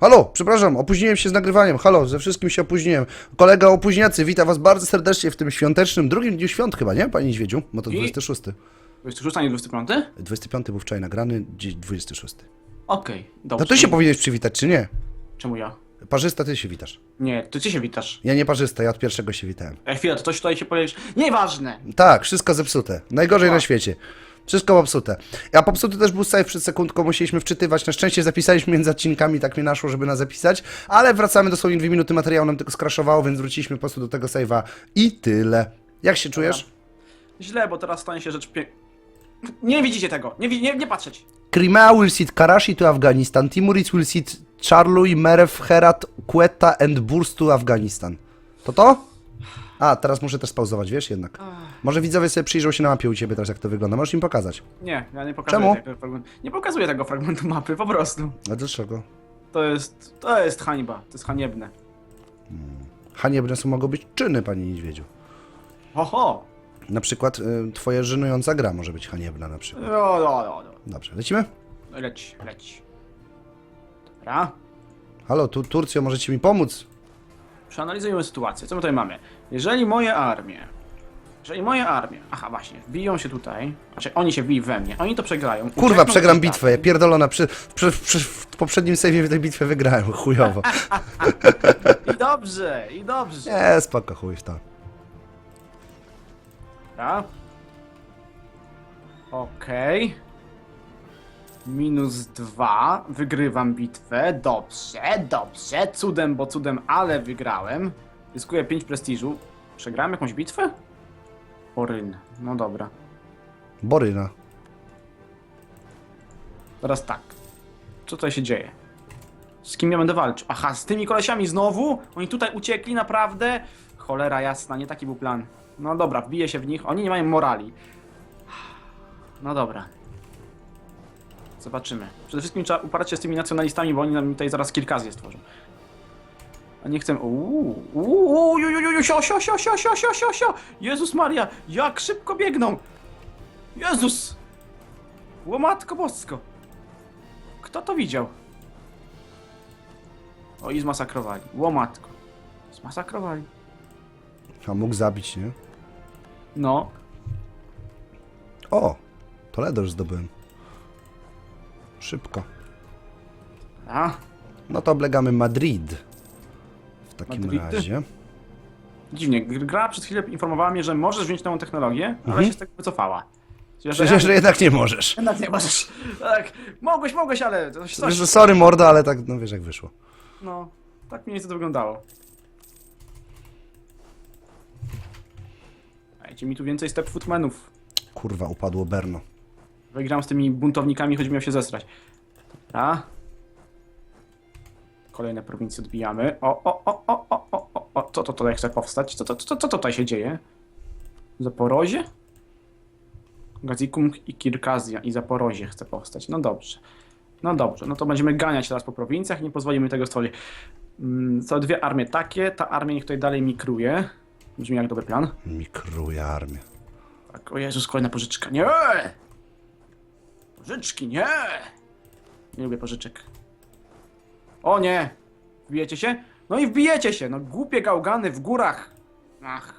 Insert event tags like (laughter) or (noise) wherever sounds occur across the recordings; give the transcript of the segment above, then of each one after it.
Halo, przepraszam, opóźniłem się z nagrywaniem. Halo, ze wszystkim się opóźniłem. Kolega opóźniacy, witam was bardzo serdecznie w tym świątecznym, drugim dniu świąt chyba, nie, panie Niedźwiedziu? Bo to I- 26. 26, a nie 25? 25 był wczoraj nagrany, dziś 26. Okej, dobrze. To ty się powinieneś przywitać, czy nie? Czemu ja? Parzysta, ty się witasz. Nie, to ty się witasz. Ja nie parzysta, ja od pierwszego się witałem. Ej, chwila, to coś tutaj się powiesz. Nieważne! Tak, wszystko zepsute. Najgorzej na świecie. Wszystko popsute. A popsuty też był save przed sekundką, musieliśmy wczytywać. Na szczęście zapisaliśmy między odcinkami, tak mi naszło, żeby nas zapisać. Ale wracamy dosłownie dwie minuty, materiał nam tylko skraszowało, więc wróciliśmy po prostu do tego save'a i tyle. Jak się czujesz? Źle, bo teraz stanie się rzecz pie... Nie widzicie tego! Nie, wi- nie, nie patrzeć! Crimea will sit Karachi to Afghanistan. Timuris will sit Charluy, Merev, Herat, Quetta and Burs to Afghanistan. To to? A, teraz muszę też spauzować, wiesz, jednak. Może widzowie sobie przyjrzą się na mapie u ciebie teraz, jak to wygląda. Możesz im pokazać. Nie, ja nie pokazuję Czemu? tego fragmentu. Nie pokazuję tego fragmentu mapy, po prostu. A dlaczego? To jest... to jest hańba. To jest haniebne. Haniebne są mogą być czyny, panie Niedźwiedziu. Ho, ho! Na przykład y, twoja żenująca gra może być haniebna na przykład. No, no, no, no. Dobrze, lecimy? Leć, leć. Dobra. Halo, tu Turcjo, możecie mi pomóc? Przeanalizujemy sytuację. Co my tutaj mamy? Jeżeli moje armie... Jeżeli moje armie... Aha, właśnie. Wbiją się tutaj. Znaczy, oni się wbili we mnie. Oni to przegrają. Kurwa, uciekną przegram przed bitwę, ja pierdolona, przy, przy, przy, w poprzednim save'ie tę bitwę wygrałem, chujowo. (laughs) I dobrze, i dobrze. Nie, spoko, chuj w to. Dobra. Okej. Minus dwa. Wygrywam bitwę. Dobrze, dobrze. Cudem, bo cudem, ale wygrałem. Zyskuję 5 prestiżu. Przegrałem jakąś bitwę? Oryn. No dobra. Boryna. Teraz tak. Co tutaj się dzieje? Z kim ja będę walczył? Aha, z tymi kolesiami znowu? Oni tutaj uciekli, naprawdę? Cholera jasna, nie taki był plan. No dobra, wbiję się w nich. Oni nie mają morali. No dobra. Zobaczymy. Przede wszystkim trzeba uparać się z tymi nacjonalistami, bo oni nam tutaj zaraz kilkazję stworzą. A nie chcę... Uuu, uuu, ju, ju, ju, ju, sio, sio, sio, sio, sio, sio, sio, sio. Jezus Maria, jak szybko biegną! Jezus! Łomatko bosko! Kto to widział? O, i zmasakrowali. Łomatko. Zmasakrowali. A mógł zabić, nie? No. O, Toledo już zdobyłem. Szybko. A, No to oblegamy Madrid. W takim Madrid? razie. dziwnie. Gr- Gra przed chwilą informowała mnie, że możesz wziąć nową technologię, ale Mhm. się z tego wycofała. Przecież że jednak nie możesz. Jednak nie możesz. Tak, mogłeś, mogłeś, ale coś, coś. sorry mordo, ale tak, no wiesz jak wyszło. No, tak mniej więcej to wyglądało. Dajcie mi tu więcej stepfootmenów. Kurwa, upadło Berno. Wygram z tymi buntownikami, choć miał się zesrać. Dobra. Kolejne prowincje odbijamy. O, o, o, o, o, o, o, o. Co to tutaj chce powstać? Co, co, co, co tutaj się dzieje? Zaporozie? Gazikum i Kirkazja i Zaporozie chce powstać. No dobrze. No dobrze, no to będziemy ganiać teraz po prowincjach i nie pozwolimy tego stworzyć. Mm, Są dwie armie takie, ta armia niech tutaj dalej mikruje. Brzmi jak dobry plan. Mikruje armię. Tak, o Jezus, kolejna pożyczka. Nie! Pożyczki, nie! Nie lubię pożyczek. O nie! Wbijecie się? No i wbijecie się! No głupie gałgany w górach! Ach.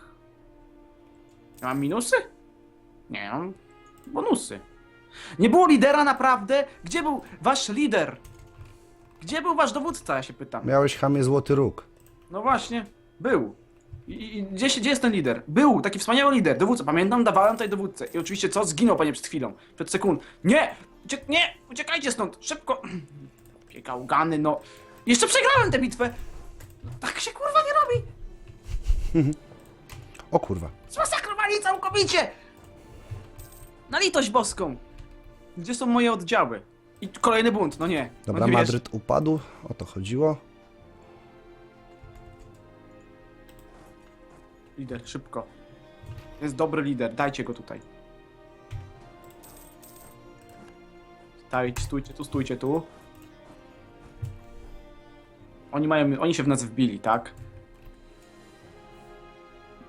Ja mam minusy? Nie, mam bonusy. Nie było lidera naprawdę? Gdzie był wasz lider? Gdzie był wasz dowódca, ja się pytam. Miałeś chamie złoty róg. No właśnie, był. I, i gdzie, się, gdzie jest ten lider? Był, taki wspaniały lider, dowódca. Pamiętam, dawałem tutaj dowódcę. I oczywiście co? Zginął panie przed chwilą. Przed sekund. Nie! Nie! Uciekajcie stąd! Szybko! (clears throat) Biegał gany, no. Jeszcze przegrałem tę bitwę! Tak się kurwa nie robi! (laughs) O kurwa. Zmasakrowali całkowicie! Na litość boską! Gdzie są moje oddziały? I kolejny bunt, no nie. Dobra, no. Madryt upadł. O to chodziło. Lider, szybko. Jest dobry lider, dajcie go tutaj. Daj, stójcie tu, stójcie tu. Oni mają, oni się w nas wbili, tak?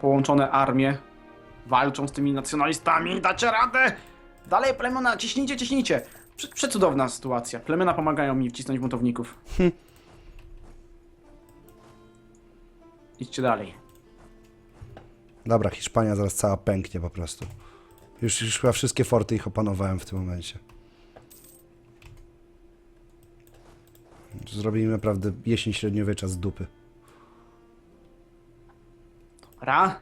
Połączone armie walczą z tymi nacjonalistami, dacie radę! Dalej plemiona, ciśnijcie, ciśnijcie! Prze- Przecudowna sytuacja. Plemiona pomagają mi wcisnąć buntowników. Idźcie dalej. Dobra, Hiszpania zaraz cała pęknie po prostu. Już, już chyba wszystkie forty ich opanowałem w tym momencie. Zrobimy naprawdę jesień średniowiecza z dupy. Dobra.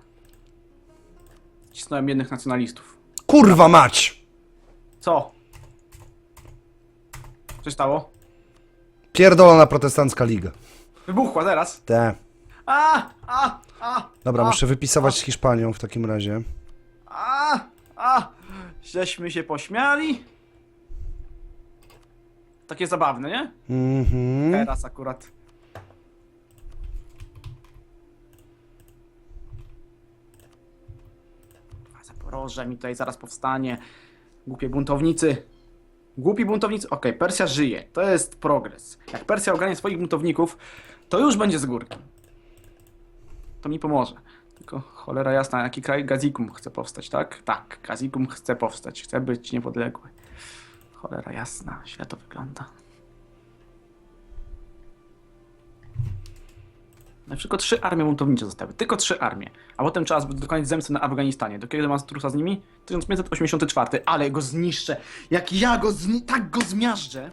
Cisnąłem jednych nacjonalistów. Kurwa mać! Co? Co się stało? Pierdolona protestancka liga. Wybuchła teraz. Te. A, a, a, Dobra, a, muszę wypisować z Hiszpanią w takim razie. a, a. Żeśmy się pośmiali. Takie zabawne, nie? Mhm. Teraz akurat. A Zaporoże mi tutaj zaraz powstanie. Głupie buntownicy. Głupi buntownicy. Okej, Persja żyje. To jest progres. Jak Persja ogarnie swoich buntowników, to już będzie z górki. To mi pomoże. Tylko cholera jasna, jaki kraj Gazikum chce powstać, tak? Tak, Gazikum chce powstać. Chce być niepodległy. Cholera jasna, źle to wygląda. No, tylko trzy armie buntownicze zostały. Tylko trzy armie. A potem trzeba dokonać zemsty na Afganistanie. Do kiedy mam trusa z nimi? 1584. Ale go zniszczę. Jak ja go zni... Tak go zmiażdżę.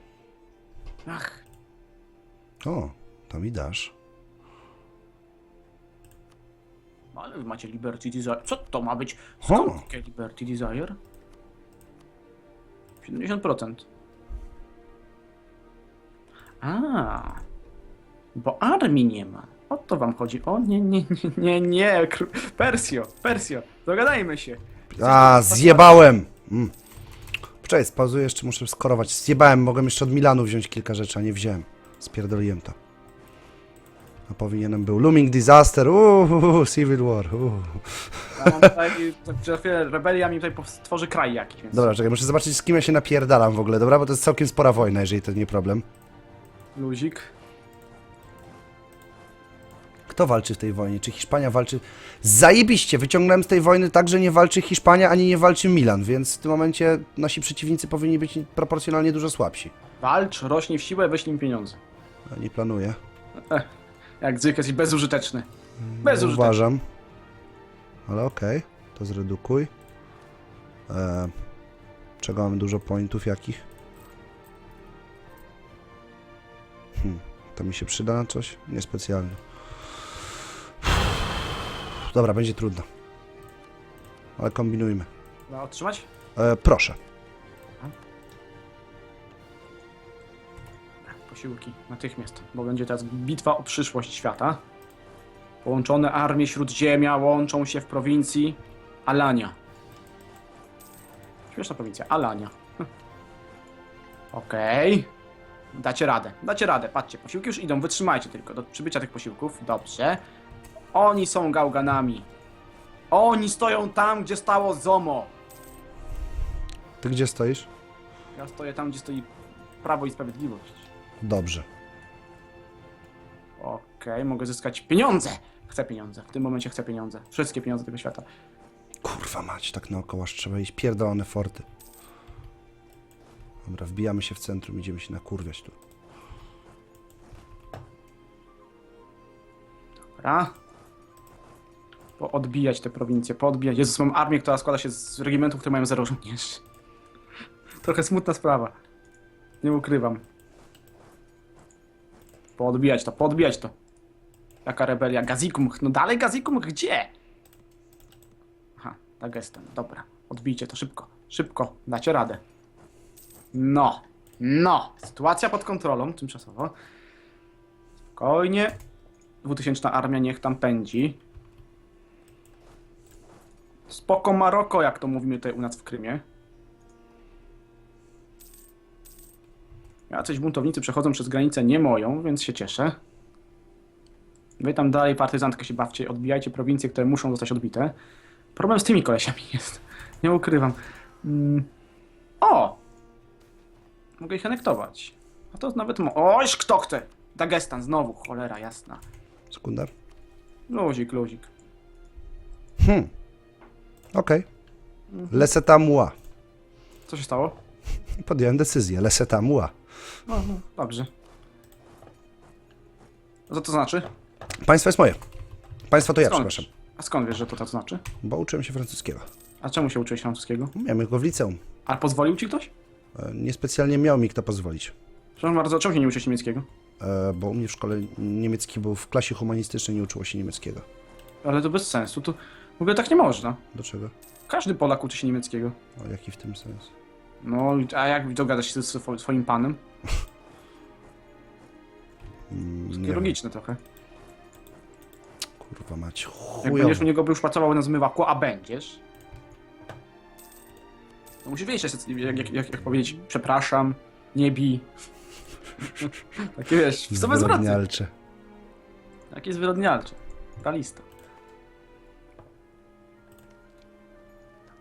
Ach. O, to mi dasz. Ale wy macie Liberty Desire. Co to ma być? Skąd takie Liberty Desire? 70%. A, bo armii nie ma. O to wam chodzi. O nie, nie, nie, nie, nie. Persjo, Persjo, dogadajmy się. A, zjebałem! Mm. Poczekaj, spauzuję, jeszcze muszę skorować. Zjebałem, mogłem jeszcze od Milanu wziąć kilka rzeczy, a nie wziąłem. Spierdoliłem to. A powinienem był. Looming Disaster, uuu, Civil War, uuu. Ja mam tutaj, za chwilę rebelia mi tutaj stworzy kraj jakiś, więc Dobra, czekaj, muszę zobaczyć z kim ja się napierdalam w ogóle, dobra? Bo to jest całkiem spora wojna, jeżeli to nie problem. luzik. Kto walczy w tej wojnie? Czy Hiszpania walczy? Zajebiście! Wyciągnąłem z tej wojny tak, że nie walczy Hiszpania, ani nie walczy Milan, więc w tym momencie nasi przeciwnicy powinni być proporcjonalnie dużo słabsi. Walcz, rośnie w siłę, weź im pieniądze. Nie planuję. Jak zwykle jesteś bezużyteczny. Bezużyteczny. Uważam. Ale okej, to zredukuj. E, czego mamy dużo pointów jakich? Hmm, to mi się przyda na coś? Niespecjalnie. Dobra, będzie trudno. Ale kombinujmy. No, otrzymać? E, proszę. Posiłki, natychmiast, bo będzie teraz bitwa o przyszłość świata. Połączone armie Śródziemia łączą się w prowincji Alania. Śmieszna prowincja, Alania. Hm. Okej. Dacie radę, dacie radę. Patrzcie, posiłki już idą, wytrzymajcie tylko do przybycia tych posiłków. Dobrze. Oni są gałganami. Oni stoją tam, gdzie stało Zomo. Ty gdzie stoisz? Ja stoję tam, gdzie stoi Prawo i Sprawiedliwość. Dobrze. Okej, mogę zyskać pieniądze. Chcę pieniądze. W tym momencie chcę pieniądze. Wszystkie pieniądze tego świata. Kurwa mać, tak naokoło aż trzeba iść. Pierdolone forty. Dobra, wbijamy się w centrum, idziemy się nakurwiać tu. Dobra. Poodbijać te prowincje, poodbijać. Jezus, mam armię, która składa się z regimentów, które mają zero żołnierzy. Trochę smutna sprawa. Nie ukrywam. Poodbijać to, poodbijać to. Jaka rebelia? Gazikum. No dalej Gazikum, gdzie? Aha, Dagestan. Dobra. Odbijcie to szybko. Szybko. Dacie radę. No. No. Sytuacja pod kontrolą tymczasowo. Spokojnie. 2000 armia niech tam pędzi. Spoko Maroko, jak to mówimy tutaj u nas w Krymie. Jacyś buntownicy przechodzą przez granicę nie moją, więc się cieszę. Wy tam dalej partyzantkę się bawcie, odbijajcie prowincje, które muszą zostać odbite. Problem z tymi kolesiami (laughs) jest. Nie ukrywam. Mm. O! Mogę ich anektować. A to nawet mo... Oś, kto chce? Dagestan znowu, cholera jasna. Sekundar. Luzik, luzik. Hmm. Okej. Leseta moi. Co się stało? (laughs) Podjąłem decyzję. Leseta moi. No, no, dobrze. Co to znaczy? Państwo jest moje. Państwo to ja, Skąd? przepraszam. A skąd wiesz, że to tak znaczy? Bo uczyłem się francuskiego. A czemu się uczyłeś francuskiego? Miałem go w liceum. A pozwolił ci ktoś? E, Niespecjalnie miał mi kto pozwolić. Przepraszam bardzo, czemu się nie uczyłeś niemieckiego? E, Bo u mnie w szkole niemiecki był w klasie humanistycznej, nie uczyło się niemieckiego. Ale to bez sensu, to w ogóle tak nie można. Dlaczego? Każdy Polak uczy się niemieckiego. O jaki w tym sens? No, a jak dogadasz się ze swo- swoim panem? Mm, nie Takie wiem. logiczne trochę. Kurwa mać. Jak Chujowo. będziesz u niego już pracował na zmywaku, a będziesz. No musisz wiedzieć, jak, jak, jak, jak powiedzieć, przepraszam, nie bij. (laughs) Takie wiesz, w sobie zwroty. Zwyrodnialcze. Takie zwyrodnialcze. Realista.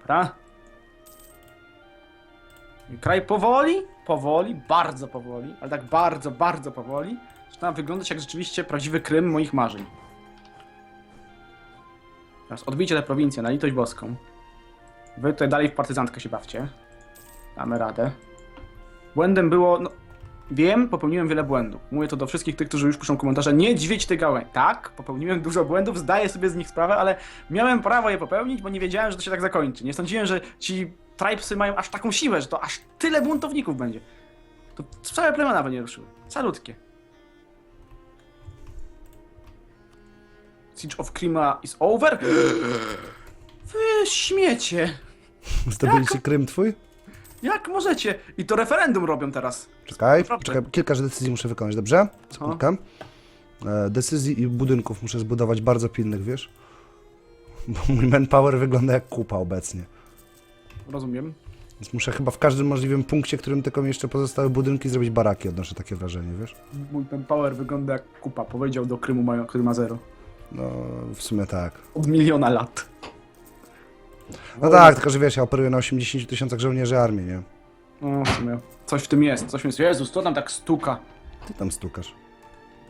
Dobra. Kraj powoli, powoli, bardzo powoli, ale tak bardzo, bardzo powoli, zaczyna wyglądać jak rzeczywiście prawdziwy Krym moich marzeń. Teraz odbijcie tę prowincję na litość boską. Wy tutaj dalej w partyzantkę się bawcie. Damy radę. Błędem było, no, Wiem, popełniłem wiele błędów. Mówię to do wszystkich tych, którzy już piszą komentarze. Nie dźwiedź ty gałęzi. Tak, popełniłem dużo błędów, zdaję sobie z nich sprawę, ale miałem prawo je popełnić, bo nie wiedziałem, że to się tak zakończy. Nie sądziłem, że ci tribesy mają aż taką siłę, że to aż tyle buntowników będzie. To całe plemiona by nie ruszyły. Calutkie. Siege of Krima is over? Wy śmiecie. Zdobyliście Krym twój? Jak możecie? I to referendum robią teraz. Czekaj, Naprawdę. czekaj, kilka decyzji muszę wykonać, dobrze? Sekundkę. E, decyzji i budynków muszę zbudować bardzo pilnych, wiesz? Bo mój manpower wygląda jak kupa obecnie. Rozumiem. Więc muszę chyba w każdym możliwym punkcie, którym tylko mi jeszcze pozostały budynki, zrobić baraki, odnoszę takie wrażenie, wiesz? Mój ten power wygląda jak kupa. Powiedział do Krymu, mają, który ma zero. No, w sumie tak. Od miliona lat. No tak, tylko że wiesz, ja operuję na 80 tysiącach żołnierzy armii, nie? No, w sumie. Coś w tym jest, coś w tym jest. Jezus, to tam tak stuka. Ty tam stukasz.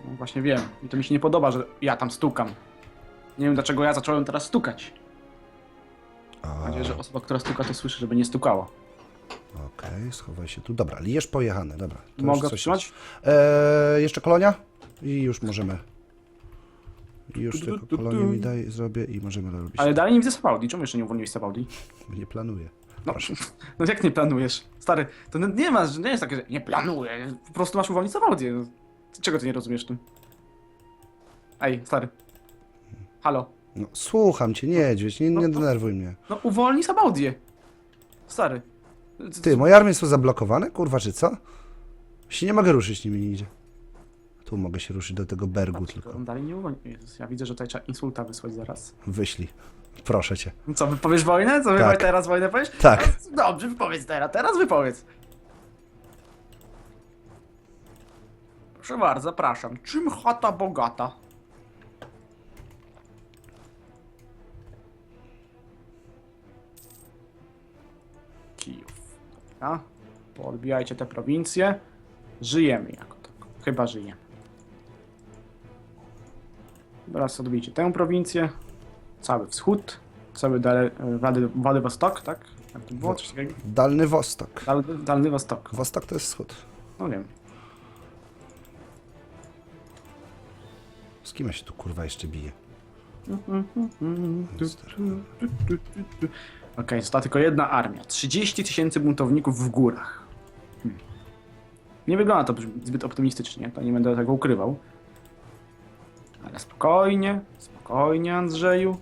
No właśnie wiem. I to mi się nie podoba, że ja tam stukam. Nie wiem dlaczego ja zacząłem teraz stukać. Mam A, nadzieję, że osoba, która stuka, to słyszy, żeby nie stukała. Okej, schowaj się tu. Dobra, Lijesz pojechany, dobra. to Mogę coś trzymać? jest. Eee, jeszcze kolonia? I już możemy. I już tylko kolonię mi daj, zrobię i możemy robić. Ale dalej nie widzę Sabaudi. Czemu jeszcze nie uwolniłeś Sabaudi? Nie planuję. No, (laughs) no jak nie planujesz? Stary, to nie ma, że nie jest takie, że nie planuję. Po prostu masz uwolnić Sabaudię. No, Czego ty nie rozumiesz tym? Ej, stary. Halo. No, słucham cię, niedźwiedź, nie, nie denerwuj mnie. No uwolnij Sabaudię. Stary. Ty, moje armie są zablokowane? Kurwa, czy co? Się nie mogę ruszyć nimi nigdzie. Tu mogę się ruszyć do tego bergu tylko. On dalej nie uwolni. Jezus, ja widzę, że tutaj trzeba insulta wysłać zaraz. Wyślij. Proszę cię. Co, wypowiesz wojnę? Co, Tak. teraz wojnę powiesz? Tak. No, Dobrze, wypowiedz teraz, teraz wypowiedz. Proszę bardzo, zapraszam. Czym chata bogata? Kijów. Dobra. Poodbijajcie te prowincje. Żyjemy jako tako. Chyba żyjemy. Teraz odbijcie tę prowincję. Cały wschód. Cały dale, Wady, Władywostok, tak? Jak to było? Coś takiego? Dalny Wostok. Dal, Dalny Wostok. Wostok to jest wschód. No wiem. Z kim ja się tu kurwa jeszcze bije? Okej, została tylko jedna armia. 30 tysięcy buntowników w górach. Hmm. Nie wygląda to zbyt optymistycznie, to nie będę tego ukrywał. Ale spokojnie, spokojnie Andrzeju.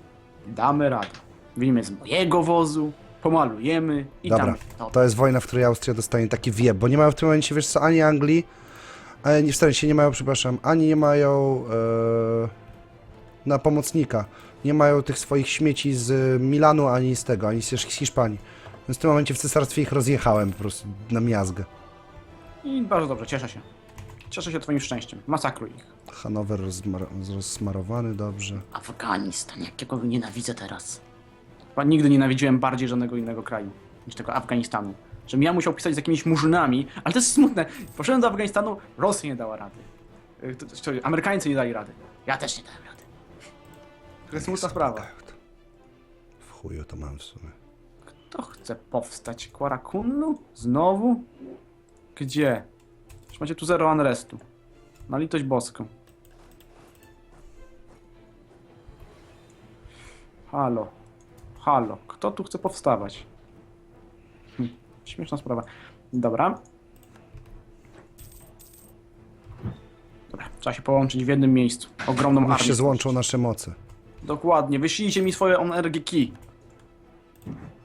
Damy radę. Wyjmiemy z mojego wozu, pomalujemy i Dobra, tam... No, to jest wojna, w której Austria dostanie taki wieb, bo nie mają w tym momencie, wiesz co, ani Anglii, e, nie, w sensie nie mają, przepraszam, ani nie mają e, na pomocnika. Nie mają tych swoich śmieci z Milanu, ani z tego, ani z z Hiszpanii. Więc w tym momencie w cesarstwie ich rozjechałem po prostu na miazgę. I bardzo dobrze, cieszę się. Cieszę się twoim szczęściem. Masakruj ich. Hanower rozmar rozsmarowany, dobrze. Afganistan, jakiego nienawidzę teraz. Chyba nigdy nienawidziłem bardziej żadnego innego kraju niż tego Afganistanu. Żebym ja musiał pisać z jakimiś murzynami, ale to jest smutne. Poszedłem do Afganistanu, Rosja nie dała rady. Y, to- to- Amerykańcy nie dali rady. Ja też nie dałem rady. To jest smutna sprawa. W chuju to mam w sumie. Kto chce powstać? Kwarakunlu? Znowu? Gdzie? Już macie tu zero unrestu. Na litość boską. Halo. Halo. Kto tu chce powstawać? Hm, śmieszna sprawa. Dobra. Dobra, trzeba się połączyć w jednym miejscu. Ogromną Niech armię. się złączą nasze moce. Dokładnie. Wyślijcie mi swoje ONRG key.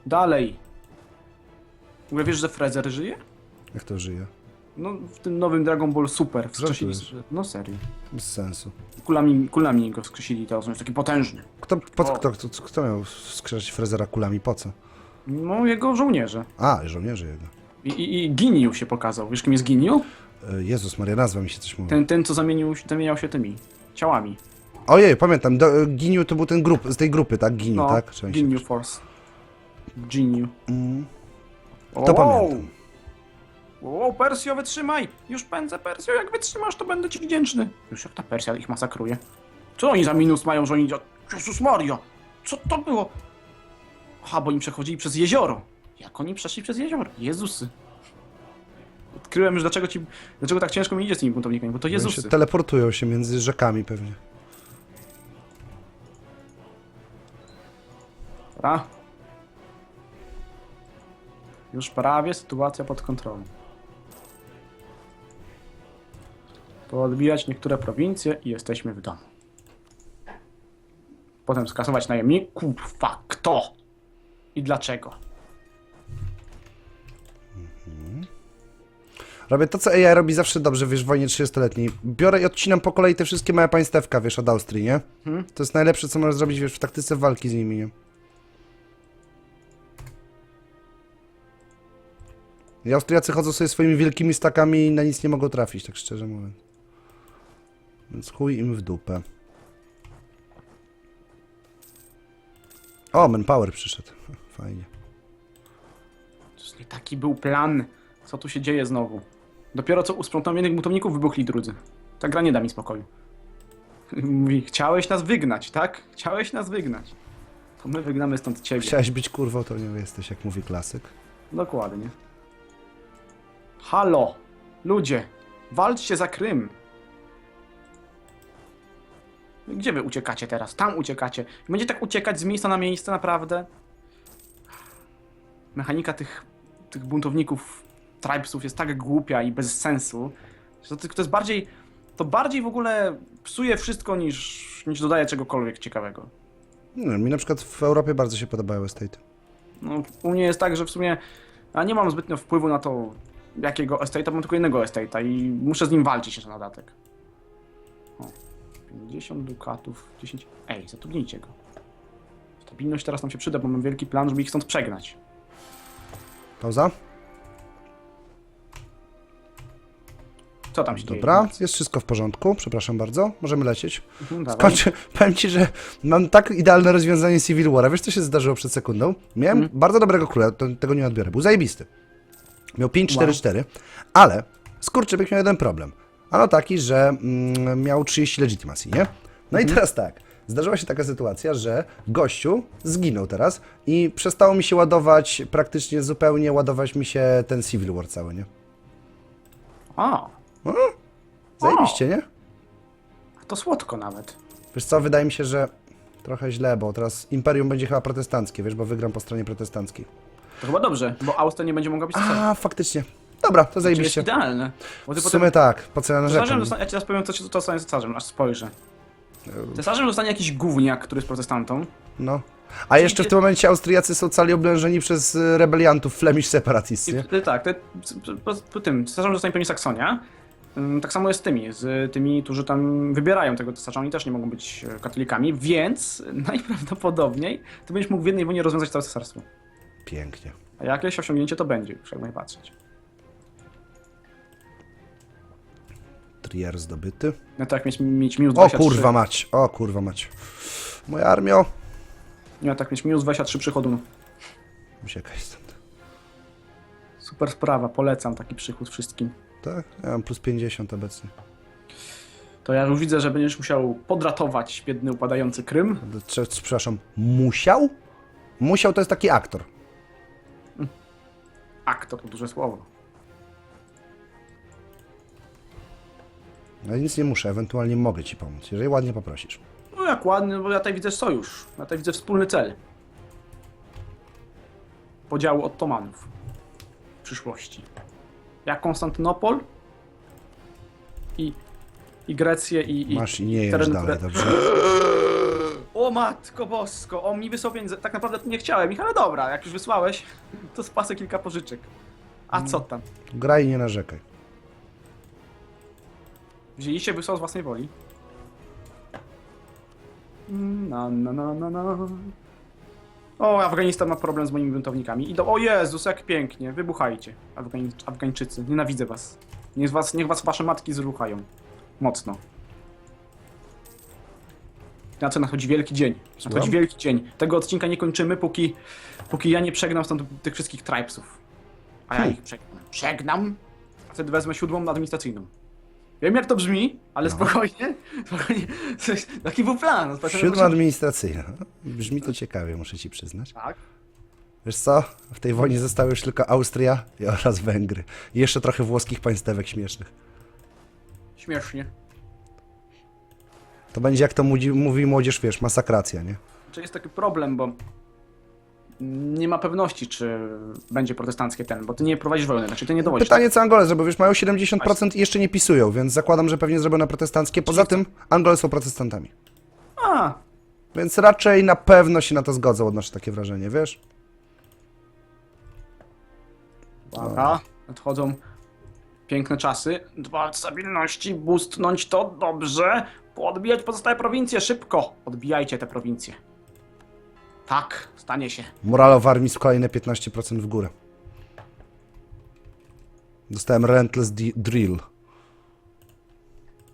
Dalej. W ogóle wiesz, że Frezer żyje? Jak to żyje? No, w tym nowym Dragon Ball Super wskrzesili... Żartujesz. No serio. Bez sensu. Kulami, kulami go wskrzesili, teraz on jest taki potężny. Kto, po, co- O. kto, kto, kto miał skrzesić Frezera kulami? Po co? No, jego żołnierze. A, żołnierze jego. I, i, i Ginyu się pokazał. Wiesz, kim jest Ginyu? E, Jezus Maria, nazwa mi się coś mówi. Ten, ten co zamienił, zamieniał się tymi ciałami. Ojej, pamiętam, do, e, Giniu to był ten grup, z tej grupy, tak? Giniu, No, tak? Ginyu Force. Ginyu. Mm. O, To pamiętam. O, Persjo, wytrzymaj! Już pędzę, Persjo, jak wytrzymasz, to będę ci wdzięczny. Już jak ta Persja ich masakruje. Co oni za minus mają, że oni... Jezus Maria! Co to było? Aha, bo oni przechodzili przez jezioro. Jak oni przeszli przez jezioro? Jezusy. Odkryłem już, dlaczego ci... Dlaczego tak ciężko mi idzie z tymi buntownikami, bo to Oni się Jezusy. teleportują się między rzekami pewnie. Dobra. Już prawie sytuacja pod kontrolą. Poodbijać niektóre prowincje i jesteśmy w domu. Potem skasować najemników. Kto? I dlaczego? Robię to, co AI robi zawsze dobrze, wiesz, w wojnie 30-letniej. Biorę i odcinam po kolei te wszystkie małe państewka, wiesz, od Austrii, nie? Hmm? To jest najlepsze, co możesz zrobić, wiesz, w taktyce walki z nimi, nie? I Austriacy chodzą sobie swoimi wielkimi stakami i na nic nie mogą trafić, tak szczerze mówiąc. Więc chuj im w dupę. O, Manpower przyszedł. (laughs) Fajnie. To nie taki był plan. Co tu się dzieje znowu? Dopiero co usprzątałem jednych buntowników, wybuchli drudzy. Ta gra nie da mi spokoju. (laughs) Mówi, chciałeś nas wygnać, tak? Chciałeś nas wygnać. To my wygnamy stąd ciebie. Chciałeś być kurwą, to nie jesteś, jak mówi klasyk. Dokładnie. Halo! Ludzie! Walczcie za Krym! Gdzie wy uciekacie teraz? Tam uciekacie. Będzie tak uciekać z miejsca na miejsce, naprawdę? Mechanika tych, tych buntowników, tribesów jest tak głupia i bez sensu, że to, to jest bardziej... To bardziej w ogóle psuje wszystko niż, niż dodaje czegokolwiek ciekawego. Wiem, mi na przykład w Europie bardzo się podobały estate. No, u mnie jest tak, że w sumie ja nie mam zbytnio wpływu na to, jakiego estate'a, mam tylko jednego estate'a i muszę z nim walczyć jeszcze na dodatek. O, 50 dukatów, 10... Ej, zatrudnijcie go. Stabilność teraz nam się przyda, bo mam wielki plan, żeby ich stąd przegnać. Pauza? Co tam się Dobra, dzieje? jest wszystko w porządku, przepraszam bardzo, możemy lecieć. Mhm, dawaj. Skończę, (laughs) powiem ci, że mam tak idealne rozwiązanie Civil War. Wiesz, co się zdarzyło przed sekundą? Miałem Mhm. bardzo dobrego króla, to, tego nie odbiorę, był zajebisty. Miał 5-4-4, ale skurczybyk miał jeden problem. Ano taki, że mm, miał 30 legitimacy, nie? No Mhm. i teraz tak, zdarzyła się taka sytuacja, że gościu zginął teraz i przestało mi się ładować, praktycznie zupełnie ładować mi się ten Civil War cały, nie? A, Zajebiście, nie? to słodko nawet. Wiesz co, wydaje mi się, że trochę źle, bo teraz Imperium będzie chyba protestanckie, wiesz, bo wygram po stronie protestanckiej. To chyba dobrze, bo Austria nie będzie mogła być. A, faktycznie. Dobra, to jest zajebiście. idealne. Bo ty W potem sumie tak, po co ja Cesarzem narzekam. zostanie, ja ci teraz powiem, co, się- co zostanie cesarzem, aż spojrzę. Cesarzem zostanie jakiś gówniak, który jest protestantą. No. A jeszcze w tym momencie Austriacy są cali oblężeni przez y, rebeliantów Flemish Separatists, I, nie? tak, te, po, po tym, cesarzem zostanie pewnie Saksonia. Ym, Tak samo jest z tymi, z tymi, którzy tam wybierają tego cesarza, oni też nie mogą być e, katolikami, więc (laughs) najprawdopodobniej ty będziesz mógł w jednej wojnie rozwiązać całe cesarstwo. Pięknie. A jakieś osiągnięcie to będzie, jak najpatrzeć. Trier zdobyty. No tak mieć, mieć minus O 23. kurwa mać, o kurwa mać. Moja armio. Nie, tak mieć minus 23 przychodu. No. Uciekaj stąd. Super sprawa, polecam taki przychód wszystkim. Tak? Ja mam plus 50 obecnie. To ja już widzę, że będziesz musiał podratować biedny upadający Krym. Trze- Przepraszam, musiał? Musiał to jest taki aktor. Aktor to duże słowo. Ja nic nie muszę, ewentualnie mogę ci pomóc, jeżeli ładnie poprosisz. No jak ładny, no bo ja tutaj widzę sojusz. Ja tutaj widzę wspólny cel. Podziału Ottomanów. W przyszłości. Jak Konstantynopol i, i Grecję i, i Masz i nie jesz tereny, dalej, które- dobrze? (gasps) O matko bosko, o mi wysłał pieniądze. Tak naprawdę nie chciałem ich, ale dobra, jak już wysłałeś, to spasę kilka pożyczek. A co tam? Graj i nie narzekaj. Wzięliście wysłał z własnej woli. Na, na, na, na, na. O, Afganistan ma problem z moimi buntownikami. Idą, o Jezus, jak pięknie, wybuchajcie, Afgań, Afgańczycy, nienawidzę was. Niech was, niech was wasze matki zruchają. Mocno. Na co nadchodzi wielki dzień. Nadchodzi Słucham? wielki dzień. Tego odcinka nie kończymy, póki, póki ja nie przegnam stąd tych wszystkich tribesów. A ja ich przegnam. Przegnam? A wtedy wezmę siódmą administracyjną. Wiem jak to brzmi, ale spokojnie, (laughs) spokojnie. Coś- Taki był plan. Siódma administracyjna. Brzmi to ciekawie, muszę ci przyznać. Tak. Wiesz co? W tej wojnie zostały już tylko Austria oraz Węgry. I jeszcze trochę włoskich państewek śmiesznych. Śmiesznie. To będzie jak to mówi, mówi młodzież, wiesz, masakracja, nie? Czy jest taki problem, bo nie ma pewności, czy będzie protestanckie ten, bo ty nie prowadzisz wojny, znaczy ty nie dowodzisz. Pytanie co Angole zrobią, wiesz, mają 70% i jeszcze nie pisują, więc zakładam, że pewnie zrobią na protestanckie. Poza tym Angole są protestantami. A, Więc raczej na pewno się na to zgodzą, odnoszę takie wrażenie, wiesz? dobra. Nadchodzą piękne czasy. Dwa stabilności, boostnąć to dobrze. Podbijać pozostałe prowincje, szybko. Odbijajcie te prowincje. Tak, stanie się. Morale w armii z kolejne 15% w górę. Dostałem Relentless di- Drill.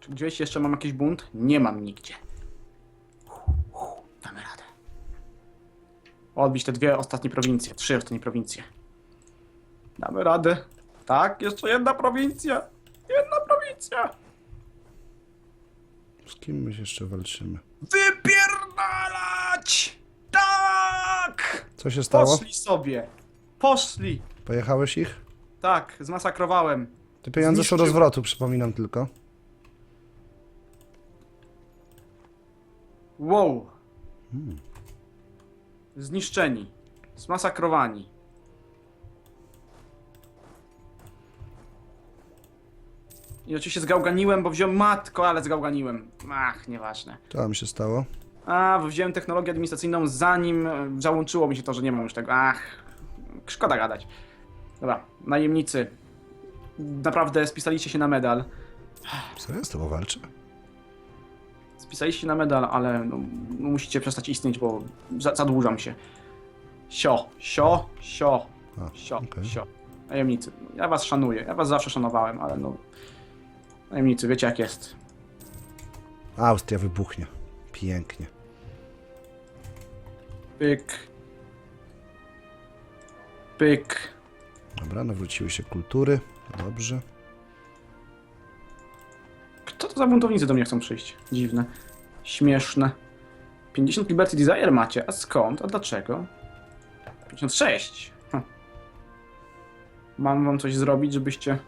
Czy gdzieś jeszcze mam jakiś bunt? Nie mam nigdzie. Damy radę. Odbić te dwie ostatnie prowincje, trzy ostatnie prowincje. Damy radę. Tak, jeszcze jedna prowincja. Jedna prowincja. Z kim my jeszcze walczymy? Wypierdalać! Tak! Co się stało? Poszli sobie. Poszli. Pojechałeś ich? Tak, zmasakrowałem. Te pieniądze są do Zniszczył. zwrotu, przypominam tylko. Wow. Zniszczeni. Zmasakrowani. I oczywiście zgałganiłem, bo wziąłem matko, ale zgałganiłem. Ach, nieważne. Co tam się stało? A, wziąłem technologię administracyjną zanim e, załączyło mi się to, że nie mam już tego. Ach, szkoda gadać. Dobra, najemnicy. Naprawdę spisaliście się na medal. Co ja z tobą walczę? Spisaliście się na medal, ale no, no musicie przestać istnieć, bo za, zadłużam się. Sio, sio, sio, sio, okej. sio. Najemnicy, ja was szanuję, ja was zawsze szanowałem, ale no... Najemnicy, wiecie jak jest. Austria wybuchnie. Pięknie. Pyk. Pyk. Dobra, nawróciły się kultury. Dobrze. Kto to za buntownicy do mnie chcą przyjść? Dziwne. Śmieszne. 50 Liberty Desire macie, a skąd? A dlaczego? 56. Hm. Mam wam coś zrobić, żebyście...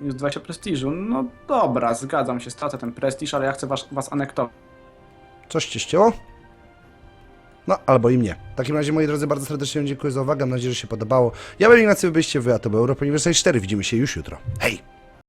Jest 20 prestiżu. No dobra, zgadzam się, stracę ten prestiż, ale ja chcę was, was anektować. Coś cię ścięło? No, albo i mnie. W takim razie, moi drodzy, bardzo serdecznie dziękuję za uwagę. Mam nadzieję, że się podobało. Ja byłem Ignacy, wy byliście wy, a to był Europa Uniwersytet 4. Widzimy się już jutro. Hej!